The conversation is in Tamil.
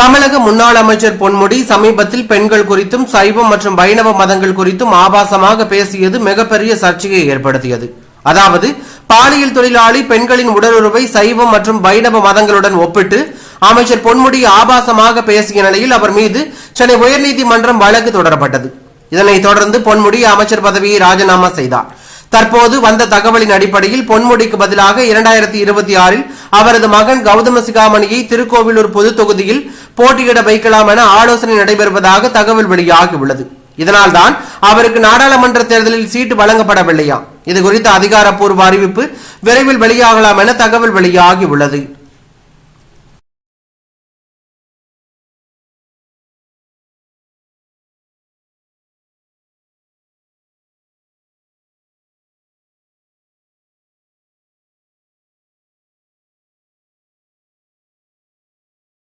தமிழக முன்னாள் அமைச்சர் பொன்முடி சமீபத்தில் பெண்கள் குறித்தும் சைவம் மற்றும் வைணவ மதங்கள் குறித்தும் ஆபாசமாக பேசியது மிகப்பெரிய சர்ச்சையை ஏற்படுத்தியது. அதாவது பாலியல் தொழிலாளி பெண்களின் உடலுறவை சைவம் மற்றும் வைணவ மதங்களுடன் ஒப்பிட்டு அமைச்சர் பொன்முடி ஆபாசமாக பேசிய நிலையில் அவர் மீது சென்னை உயர்நீதிமன்றம் வழக்கு தொடரப்பட்டது. இதனைத் தொடர்ந்து பொன்முடி அமைச்சர் பதவியை ராஜினாமா செய்தார். தற்போது வந்த தகவலின் அடிப்படையில் பொன்முடிக்கு பதிலாக இரண்டாயிரத்தி இருபத்தி ஆறில் அவரது மகன் கௌதம சிகாமணியை திருக்கோவிலூர் பொது தொகுதியில் போட்டியிட வைக்கலாம் என ஆலோசனை நடைபெறுவதாக தகவல் வெளியாகியுள்ளது இதனால்தான் அவருக்கு நாடாளுமன்ற தேர்தலில் சீட்டு வழங்கப்படவில்லையா இது குறித்த அதிகாரப்பூர்வ அறிவிப்பு விரைவில் வெளியாகலாம் என தகவல் வெளியாகியுள்ளது